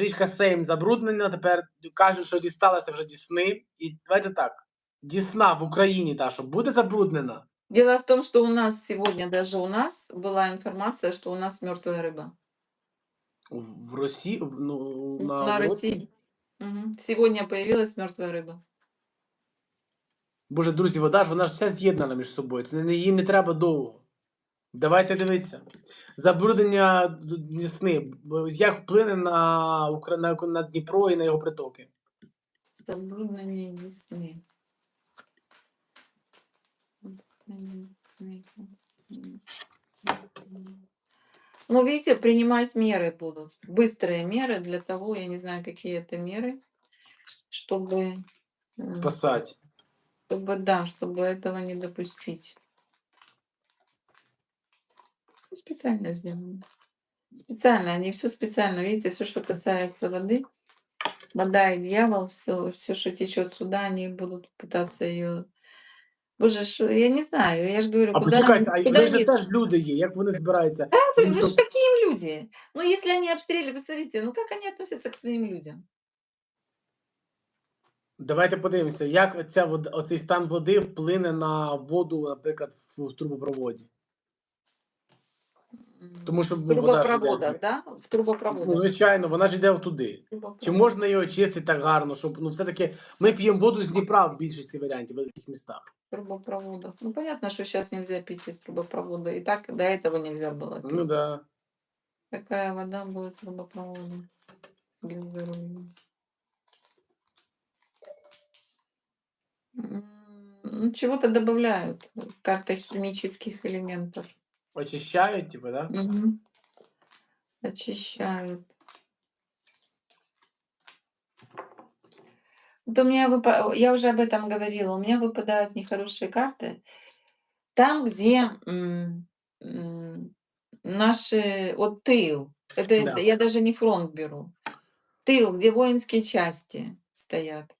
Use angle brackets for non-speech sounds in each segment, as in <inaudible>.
Річка Сейм забруднена, тепер кажуть, що дісталася вже Дісни. І давайте так. Дісна в Україні та що буде забруднена. Дело в том, что у нас сегодня, даже у нас была информация, что у нас мертвая рыба. В в Росії, в, ну, на, На Волоці. России. Мгм. Сегодня появилась мертвая рыба. Боже, друзі, вода ж вона ж вся з'єднана між собою. Це не її не треба довго. Давайте дивитися. Забруднення Д- Дісни. б- Як вплине на, Укра... на, на Дніпро і на його притоки? Забруднение Десны. Забруднение Десны. Ну, видите, принимать меры будут. Быстрые меры для того, я не знаю, какие это меры, чтобы, э, Спасати. чтобы, да, чтобы этого не допустить. Ну, Специально сделано. Специально, они все специально, видите, все, что касается воды, вода и дьявол, все, все, что течет сюда, они будут пытаться ее. Боже, шо- я не знаю, я же говорю, А куда, почекайте, а куда ви ж они- теж люди є, як вони збираються? Да, вы, Ну, вы что- ж какие им люди? Ну, если они обстреливали, посмотрите, ну как они относятся к своим людям? Давайте подивимося, як ця вода, оцей стан води вплине на воду, наприклад, в, в трубопроводі. М, Тому що В ну, вода ж йде трубопроводах, звідти. да? В трубопроводах. Ну, звичайно, вона ж йде туди. Чи Трубопровод. можна її очистити так гарно, щоб ну все-таки ми п'ємо воду з Дніпра в більшості варіантів в великих містах. трубопроводах. Ну, понятно, что сейчас нельзя пить из трубопровода. И так до этого нельзя было пить. Ну да. Какая вода будет трубопроводом для здоровья? М, Ну, чего-то добавляют. Карта химических элементов. Очищають, типу, да? Мгм. Очищают. Вот у меня выпа- я уже об этом говорила, у меня выпадают нехорошие карты. Там, где м, м, наши, вот тыл, это Да. я даже не фронт беру, тыл, где воинские части стоят.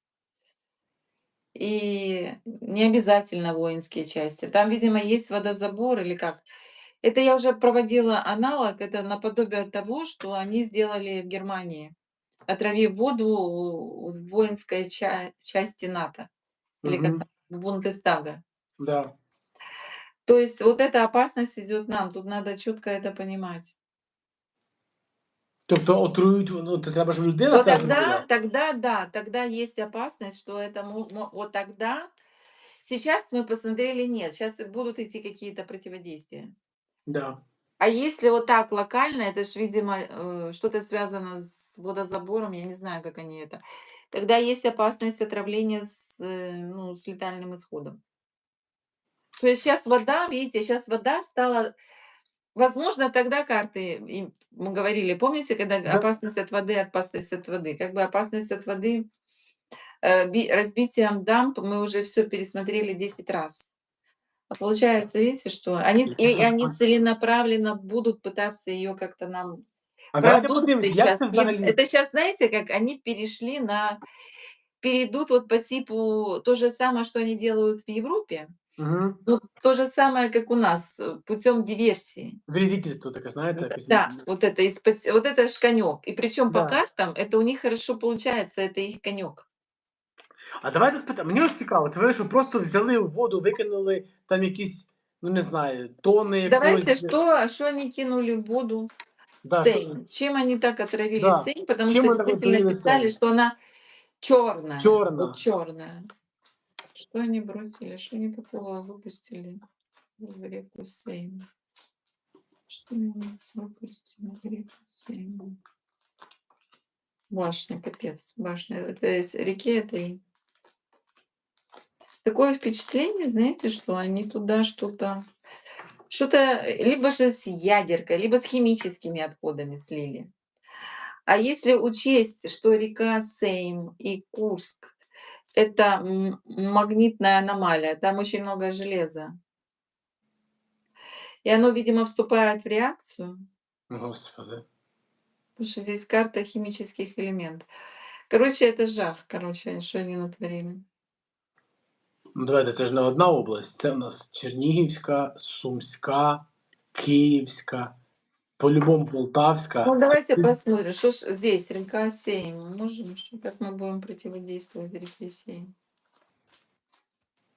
И не обязательно воинские части. Там, видимо, есть водозабор или как. Это я уже проводила аналог, это наподобие того, что они сделали в Германии, отравив воду в воинской ча- части НАТО, или как Мгм. там, Бундестага. Да. То есть вот эта опасность идет нам, тут надо четко это понимать. Тобто отрують, ну, то треба ж людина Но це тогда, зробила. тогда, да, тогда есть опасность, что это мо- мо- вот тогда. Сейчас мы посмотрели, нет, сейчас будут идти какие-то противодействия. Да. А если вот так локально, это ж, видимо, э, что-то связано с водозабором, я не знаю, как они это. Тогда есть опасность отравления с, э, ну, с летальным исходом. То есть сейчас вода, видите, сейчас вода стала... Возможно, тогда карты, им- мы говорили, помните, когда Да. опасность от воды, опасность от воды, как бы опасность от воды, э, би- разбитием дамб мы уже все пересмотрели 10 раз. А получается, видите, что они, и они целенаправленно будут пытаться ее как-то нам А давайте як це взагалі. Это сейчас, знаете, как они перешли на... Перейдут вот по типу то же самое, что они делают в Европе. Угу. Ну, то же самое, как у нас, э, путем диверсии. Вредительство таке, знаєте, якесь. Да, вот это, вот это ж конек. И причем Да. по картам это у них хорошо получается, это их конек. А давайте спитаємо. Мені ось цікаво, це ви що просто взяли в воду, викинули там якісь, ну не знаю, тони Давайте, якогось. что, что они кинули в воду? Да, що- Сейм. Чем они так отравили Да. Сейм? Потому Чем что они так действительно отравили писали, Сейм? что она черная. Чёрная. Вот черная. Что они бросили? Что они такого выпустили в реку Сейм? Что они выпустили в реку Сейм? Башня, капец, башня. Это из реки этой. Такое впечатление, знаете, что они туда что-то что-то э, либо же с ядеркой, либо с химическими отходами слили. А если учесть, что река Сейм и Курск – это магнитная аномалия, там очень много железа, и оно, видимо, вступает в реакцию, Господи. потому что здесь карта химических элементов. Короче, это жах, короче, что они натворили. Ну давайте, це ж не одна область. Це в нас Чернігівська, Сумська, Київська, По-любому Полтавська. Ну, Це давайте ти- посмотрим, что ж здесь, река Сейм. Можем, что, как мы будем противодействовать реке Сейм?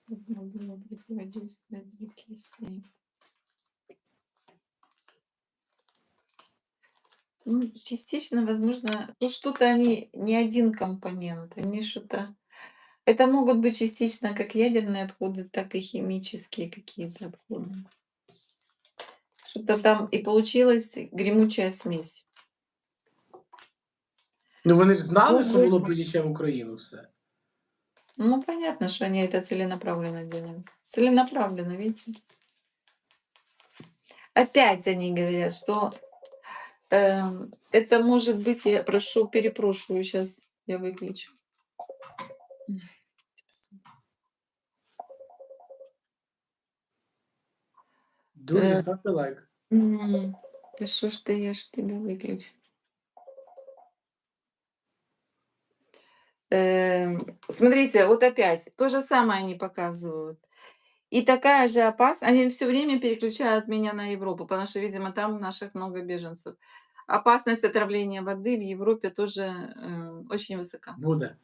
Как мы будем противодействовать реке Сейм? Ну, частично, возможно, тут что-то они не один компонент, они что-то... это могут быть частично как ядерные отходы, так и химические какие-то отходы. Что-то там и получилась гремучая смесь. Ну вони ж знали, що ви- воно потіче в Україну все. Ну, понятно, что они это целенаправленно делают. Целенаправленно, видите? Опять они говорят, что эм, это может быть, я прошу, перепрошую, сейчас я выключу. Друзі, ставте лайк. М, Да что ж ты, я ж тебя выключу. Эм, Смотрите, вот опять, то же самое они показывают. И такая же опасность, они все время переключают меня на Европу, потому что, видимо, там наших много беженцев. Опасность отравления воды в Европе тоже э, очень высока. Буде.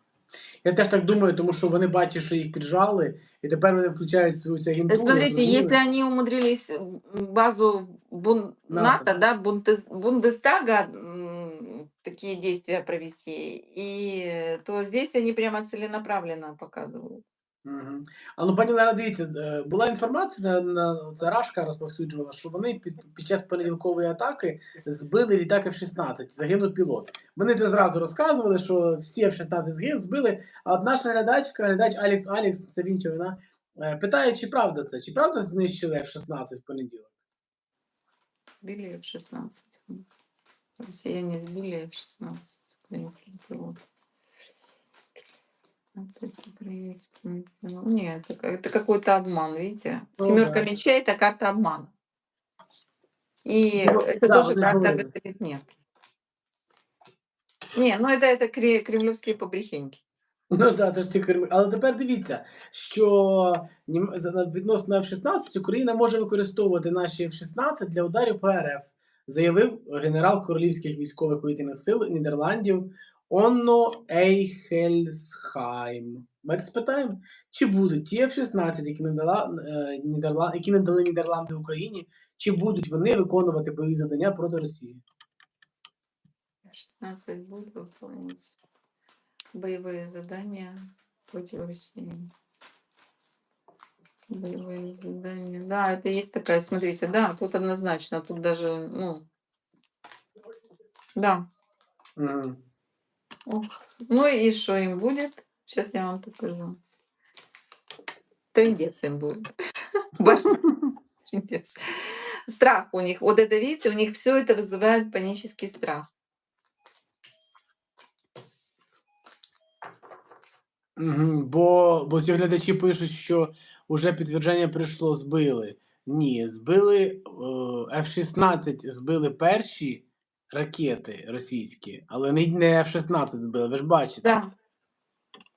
Я теж так думаю, тому що вони бачать, що їх піджали, і тепер вони включають свою цю Э, агентуру. Смотрите, зрозуміли? если они умудрились м, базу бун- НАТО. НАТО, да, Бунтес- Бундестага м, такие действия провести, и э, то здесь они прямо целенаправленно показывают. Мгм. А ну, пані Лера, дивіться, е, була інформація на, це Рашка розповсюджувала, що вони під, під час понеділкової атаки збили літак F-16, загинув пілот. Вони це зразу розказували, що всі F-16 згин- збили. А от наш наглядачка, наглядач Алекс Алекс, це він чи вона, е, питає, чи правда це? Чи правда знищили F-16 в понеділок? Сбили F-16. М. Россияне сбили F-16 украинским пилотом. 15 украинским пилотом. Нет, это, ка- это какой-то обман, видите? Ну Семерка да. мечей это карта обмана. И Ну, это да, тоже вот это карта было. говорит нет. Не, ну это, это кре- кремлевские побрехеньки. Ну так, це ж ці керми. Але тепер дивіться, що нім- за- на- відносно F-16 Україна може використовувати наші F-16 для ударів по РФ, заявив генерал Королівських військових повітряних сил Нідерландів Онно Ейхельсхайм. Давайте спитаємо, чи будуть ті F-16, які не дала е, Нідерла... які не дали Нідерланди Україні, чи будуть вони виконувати бойові завдання проти Росії? 16 будет выполнять боевые задания против России. Боевые задания. Да, это есть такая, смотрите, да, тут однозначно, тут даже, ну, да. Мгм. Ох. Ну и что им будет? Сейчас я вам покажу. Трындец им будет. <laughs> Башня. Трындец. Страх у них. Вот это, видите, у них все это вызывает панический страх. Мгм. Бо, бо ці глядачі пишуть, що вже підтвердження прийшло, збили. Ні, збили е, F-16 збили перші ракети російські, але не, не F-16 збили, ви ж бачите. Да.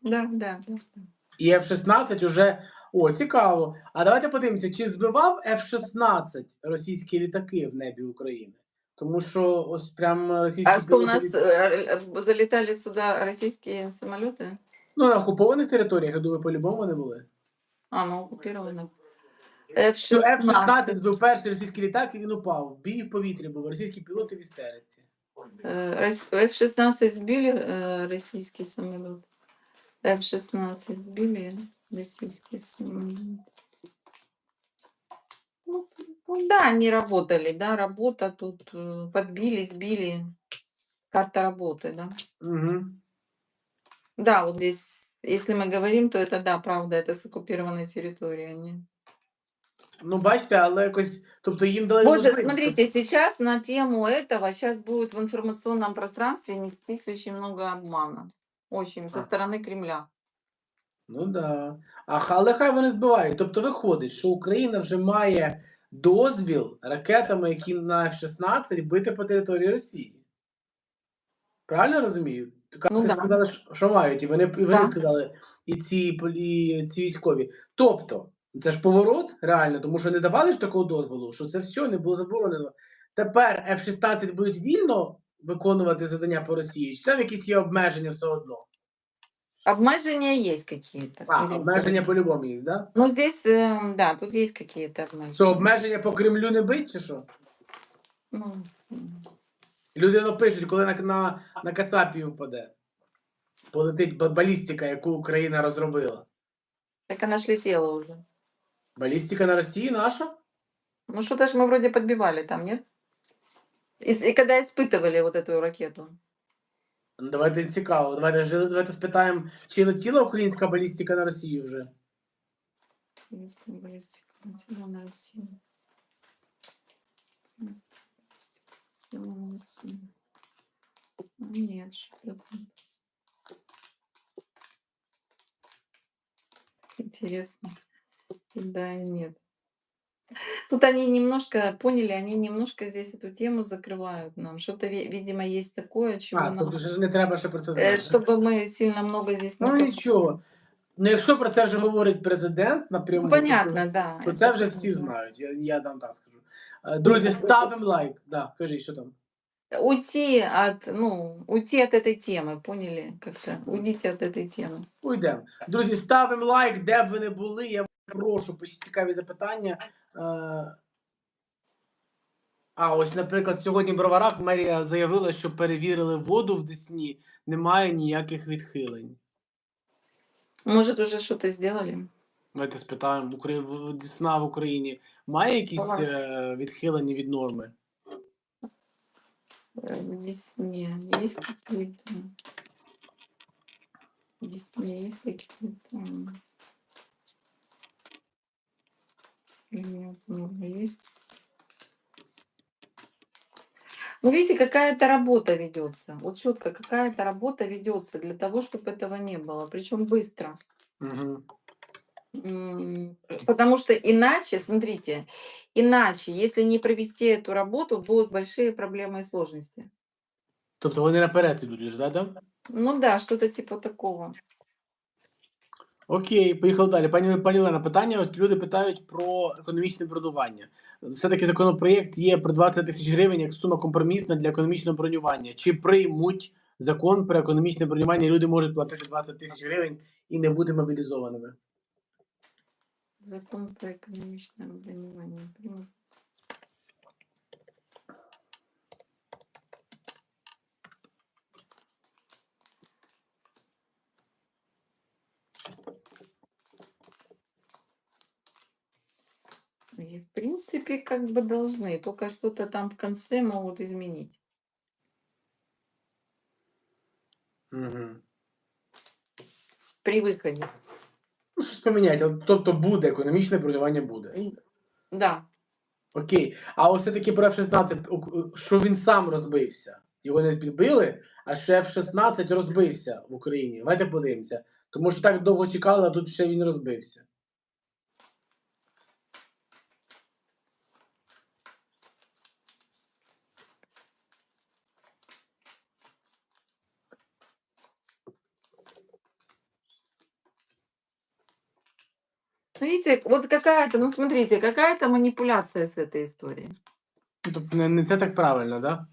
Да, да, да. да. І F-16 уже. О, цікаво. А давайте подивимося, чи збивав F-16 російські літаки в небі України? Тому що ось прям російські А что у пілоти нас літ- э, э, залетали сюда российские самолеты? ну, на окупованих територіях, я думаю, по-любому вони були. А, ну оккупированных. Що F-16 F-16. збив перший російський літак і він упав. Бій в повітрі був, російські пілоти в істериці. Э, Рос- F-16 сбили э, российский самолет. F-16 сбили российский самолет. Ну, ну да, они работали, да, работа тут э, подбили, сбили. Карта работы, да. Угу. Да, вот здесь, если мы говорим, то это да, правда, это с оккупированной территории. Они. Ну, бачите, але якось. Тобто їм дали. Боже, можливість. смотрите, сейчас на тему этого сейчас будет в информационном пространстве нестись очень много обмана. Очень, со А. стороны Кремля. Ну да. А ха- але хай вони збивають. Тобто виходить, що Україна вже має дозвіл ракетами, які на F-16 бити по території Росії. Правильно розумію? Ти Ну ти да. сказали, що- що мають, і вони, і вони Да. сказали, і ці, і ці військові. Тобто, це ж поворот реально, тому що не давали ж такого дозволу, що це все не було заборонено. тепер F-16 будуть вільно виконувати завдання по Росії, чи там якісь є обмеження все одно? Обмежения есть какие-то. А, обмеження по-любому є, да? Ну, здесь, э, да, тут есть какие-то обмежения. Що, обмеження по Кремлю не бить, чи що? Ну, м. Люди напишуть, коли на, на, на Кацапію впаде. Полетить балістика, яку Україна розробила. так она ж летела уже. Балістика на Росії наша? Ну, что-то ж мы вроде подбивали там, нет? И, с- и когда испытывали вот эту ракету. Ну, давайте цікаво. Давайте, вже- давайте спитаємо, чи летіла українська балістика на Росію вже? Украинская баллистика летела на Россию. Украинская баллистика летела на Россию. Ну, Нет, что-то там. Интересно. Да, и нет. Тут они немножко, поняли, они немножко здесь эту тему закрывают нам. Что-то, ви- видимо, есть такое, чего А, нам... тут вже не треба ще про це э, знати. Чтобы мы сильно много здесь не Ну коп- нічого. Ну, якщо про це вже говорить президент напряму, Ну, то- понятно, да. то это це вже всі понятно. знають. Я, я там так скажу. Е, Друзі, ставимо лайк. Да, кажи, що там. уйти от, ну, уйти от этой темы, поняли? Как-то уйдите от этой темы. Уйдемо. Друзі, ставимо лайк, де б ви не були. Я Прошу, пишіть цікаві запитання. Е, А, ось, наприклад, сьогодні в Броварах мерія заявила, що перевірили воду в Десні, немає ніяких відхилень. Может, уже что-то сделали? Давайте спитаємо, Украї... в- Десна в Україні має якісь Давай. е, відхилення від норми? Э, В Десне есть какие-то... В Десне есть какие-то... много есть. Ну, видите, какая-то работа ведется. Вот четко какая-то работа ведется для того, чтобы этого не было. Причем быстро. Угу. Потому что иначе, смотрите, иначе, если не провести эту работу, будут большие проблемы и сложности. Тобто вони наперед ідуть, да, да? Ну да, что-то типа такого. Окей, поїхали далі. Пані, пані Лена, питання. Ось люди питають про економічне бронювання. Все-таки законопроєкт є про 20 тисяч гривень як сума компромісна для економічного бронювання. Чи приймуть закон про економічне бронювання? Люди можуть платити 20 тисяч гривень і не бути мобілізованими. Закон про экономичное бронирование. примут. И в принципе как бы должны, только что-то там в конце могут изменить. Угу. При выходе. Ну, щось поміняйте. Тобто буде економічне бронювання буде. Да. Окей. А ось все-таки про F-16, у- що він сам розбився. Його не підбили, а ще F-16 розбився в Україні. Давайте подивимося. Тому що так довго чекали, а тут ще він розбився. Видите, вот какая-то, ну смотрите, какая-то манипуляция с этой историей. Тобто не, не це так правильно, да?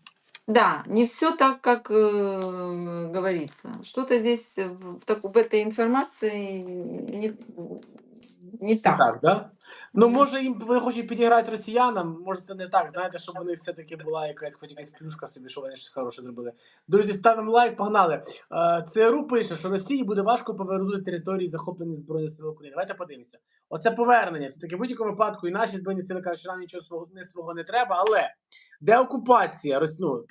Да, не все так, как э, говорится. Что-то здесь в, в так- в этой информации не, не так. так, да? Ну, може, їм вони хочуть підіграти росіянам, може це не так, знаєте, щоб вони все-таки була якась, хоч якась плюшка собі, що вони щось хороше зробили. Друзі, ставимо лайк, погнали. Е, ЦРУ пише, що Росії буде важко повернути території, захоплені Збройних сил України. Давайте подивимося. Оце повернення. Це таки в будь-якому випадку, і наші збройні сили кажуть, що нам нічого свого не свого не треба, але деокупація, Рос- ну,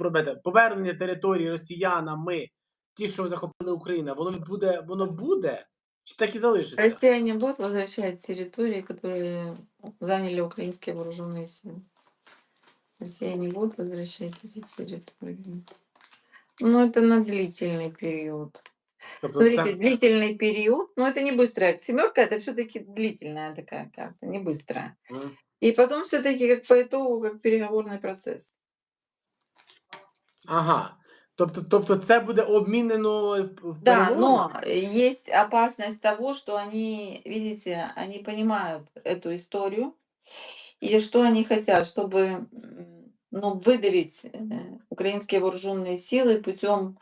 повернення території росіянами, ті, що захопили Україну, воно буде, воно буде, так і залишиться? Россия не будет возвращать территории, которые заняли украинские вооруженные силы. Россия не будет возвращать эти территории. Ну, это на длительный период. Смотрите, це- длительный период, но это не быстрая. Семерка это все-таки длительная такая карта, не быстрая. Мгм. И потом все-таки как по итогу, как переговорный процесс. Ага. Тобто, тобто це буде обмінено в, Да, но есть опасность того, что они, видите, они понимают эту историю и что они хотят, чтобы ну, выдавить э, украинские вооруженные силы путем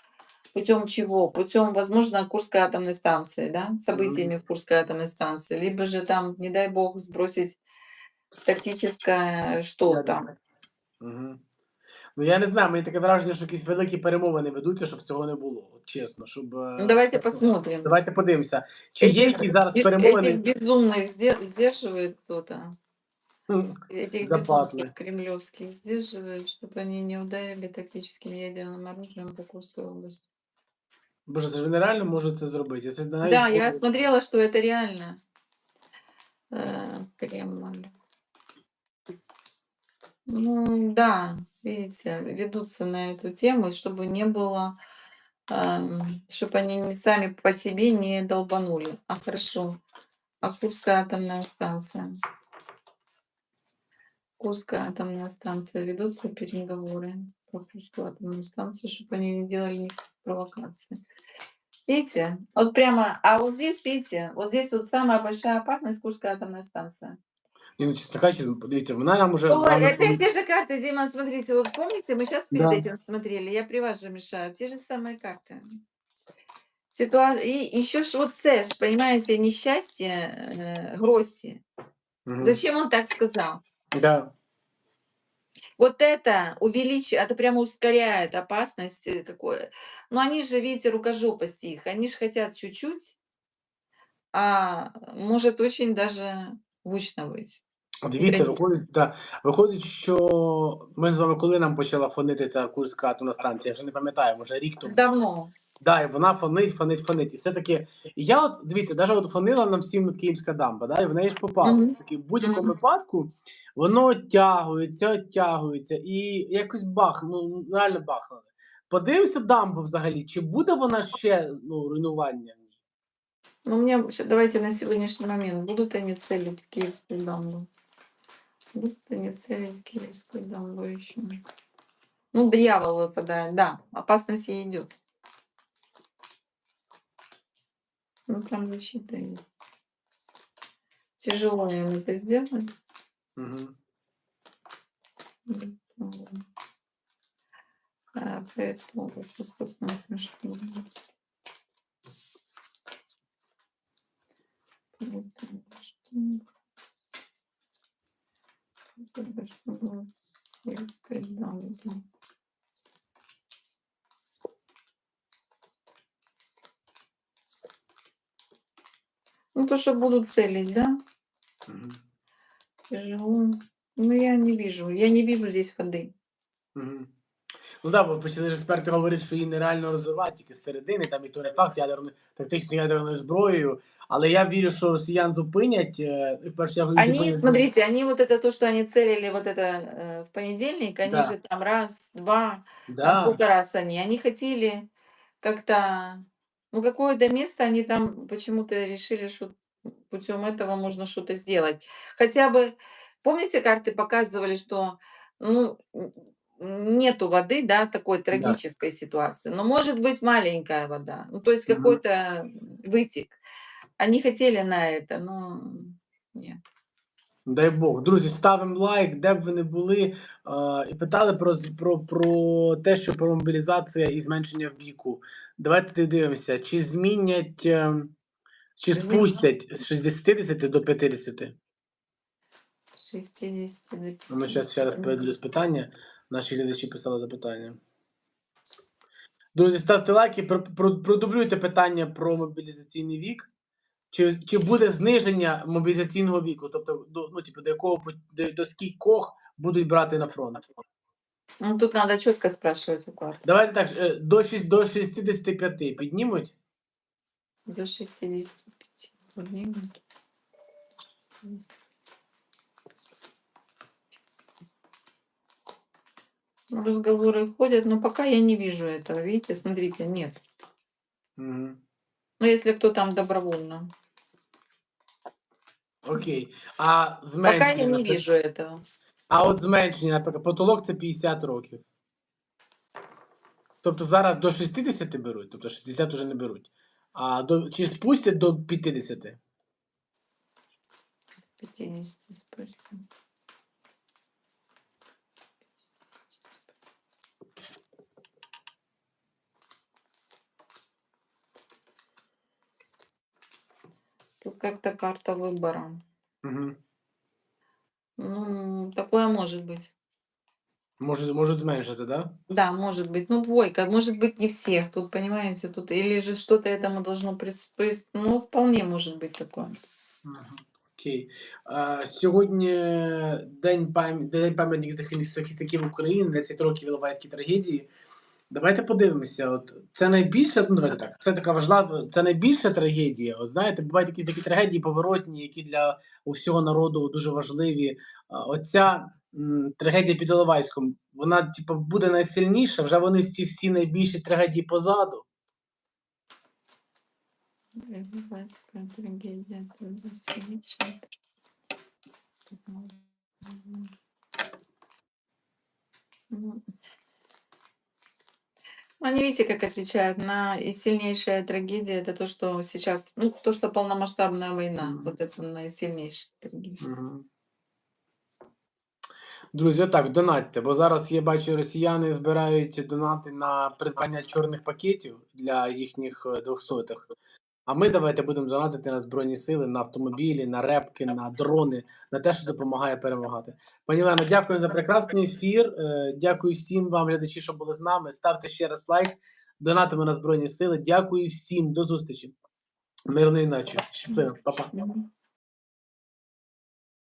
путем чего? Путем, возможно, Курской атомной станции, да, событиями в Курской атомной станции, либо же там, не дай бог, сбросить тактическое что-то. Ядерне. Угу. Ну я не знаю, мені таке враження, що якісь великі перемовини ведуться, щоб цього не було. От чесно, щоб. е, Ну, давайте тобто, посмотрим. Давайте подивимося. Чи є Этих, якісь зараз без- перемовини? этих безумных сде- сдерживает кто-то. М, Этих Западлы. безумцев кремлевских сдерживает, чтобы они не ударили тактическим ядерным оружием по Курской области. Боже, це ж вони реально можуть це зробити. Це навіть Да, я фото- смотрела, что это реально. Э, Кремль. Ну, да, видите, ведутся на эту тему, чтобы не было, чтобы они не сами по себе не долбанули. А хорошо. А Курская атомная станция? Курская атомная станция. Ведутся переговоры про Курскую атомную станцию, чтобы они не делали никаких провокаций. Видите, вот прямо, а вот здесь, видите, вот здесь вот самая большая опасность Курская атомная станция. Ні, ну, чесно кажучи, подивіться, вона нам уже Ой, вами опять те же карты, Дима, смотрите, вот помните, мы сейчас перед Да. этим смотрели, я при вас же мешаю, те же самые карты. Ситуа... И еще ж вот ж, понимаете, несчастье э, Гросси. Мгм. Зачем он так сказал? Да. Вот это увеличивает, это прямо ускоряет опасность э, какое. Но они же, видите, рукожопости их, они же хотят чуть-чуть, а может очень даже гучно быть. Дивіться, виходить, да, виходить, що ми з вами коли нам почала фонити ця Курська атомна станція, я вже не пам'ятаю, може рік тому. Давно. Да, і вона фонить, фонить, фонить. І все-таки, і я от, дивіться, навіть от фонила нам всім Київська дамба, да, і в неї ж попала. Мгм. Все-таки в будь-якому Мгм. випадку воно оттягується, оттягується, і якось бах, ну реально бахнули. Подивимося дамбу взагалі, чи буде вона ще ну, руйнування? Ну, у меня давайте на сегодняшний момент будут они целить Киевскую дамбу. В Киевскую дамбу еще. Ну, дьявол выпадает, да, опасность ей идет. Ну, прям защита идет. Тяжело им это сделать. Угу. А, поэтому сейчас посмотрим, что будет. Поэтому что- Ну, то, что будут целить, да? Угу. Тяжело. Ну, я не вижу. Я не вижу здесь воды. Угу. Ну так, бо почали ж експерти говорити, що її нереально розривати тільки з середини, там і то не факт ядерною, тактичною ядерною зброєю. Але я вірю, що росіян зупинять. е, і в першу чергу їх Они, зупинять- смотрите, они вот это то, что они целили вот это э, в понедельник, они Да. же там раз, два, там Да. сколько раз они, они хотели как-то, ну какое-то место они там почему-то решили, что путем этого можно что-то сделать. Хотя бы, помните, карты показывали, что ну, н- нету воды, да, такой трагической ситуации, но может быть маленькая вода, ну то есть Мгм. какой-то вытек. Они хотели на это, но нет. Дай Бог. Друзі, ставимо лайк, де б ви не були. Е, і питали про, з- про, про те, що про мобілізація і зменшення віку. Давайте дивимося, чи змінять, е, чи Змінять. спустять з 60 до 50. 60 до Ну, Ми зараз ще раз 50. переділюсь питання. Наші глядачі писали запитання. Друзі, ставте лайки, про- про- продублюйте питання про мобілізаційний вік. Чи, чи буде зниження мобілізаційного віку? Тобто, до, ну, типу, до якого до, до скількох будуть брати на фронт? Ну, тут надо четко спрашивать у карт. Давайте так, е, до, шість- до 65 піднімуть. До 65 поднимут. Разговоры входят, но пока я не вижу этого. Видите, смотрите, нет. Угу. Ну, если кто там добровольно. Окей. А зменшення. Пока я не наприклад- вижу этого. А от зменшення, наприклад, потолок це 50 років. Тобто зараз до 60 беруть, тобто 60 вже не беруть. А до, чи спустять до 50? 50 спустим. как-то карта выбора. Угу. Ну, такое может быть. Може, можуть зменшити, да? Да, может быть. Ну, двойка. Может быть, не всех. Тут, понимаете, тут или же что-то этому должно присутствовать. То есть, ну, вполне может быть такое. Мгм. Окей. А, сьогодні день, пам... день пам'ятник захис- захисників України, 10 років Іловайській трагедії. Давайте подивимося. От це найбільша, ну давайте так. Це така важлива, це найбільша трагедія. От знаєте, бувають якісь такі трагедії поворотні, які для усього народу дуже важливі. Оця м, трагедія під Іловайськом, вона, типу, буде найсильніша. Вже вони всі всі найбільші трагедії позаду. Сильнейшая. Мгм. Ну, Они, видите, как отличают. На и сильнейшая трагедия это то, что сейчас, ну, то, что полномасштабная война. Мгм. Вот это наисильнейшая трагедия. Мгм. Друзі, так, донатьте, бо зараз я бачу, росіяни збирають донати на придбання чорних пакетів для їхніх е, двохсотих. А ми давайте будемо донатити на Збройні Сили, на автомобілі, на репки, на дрони, на те, що допомагає перемагати. Пані Лено, дякую за прекрасний ефір. Е, Дякую всім вам, глядачі, що були з нами. Ставте ще раз лайк, донатимо на Збройні Сили. Дякую всім, до зустрічі. Мирної ночі. Щасливо, Па-па.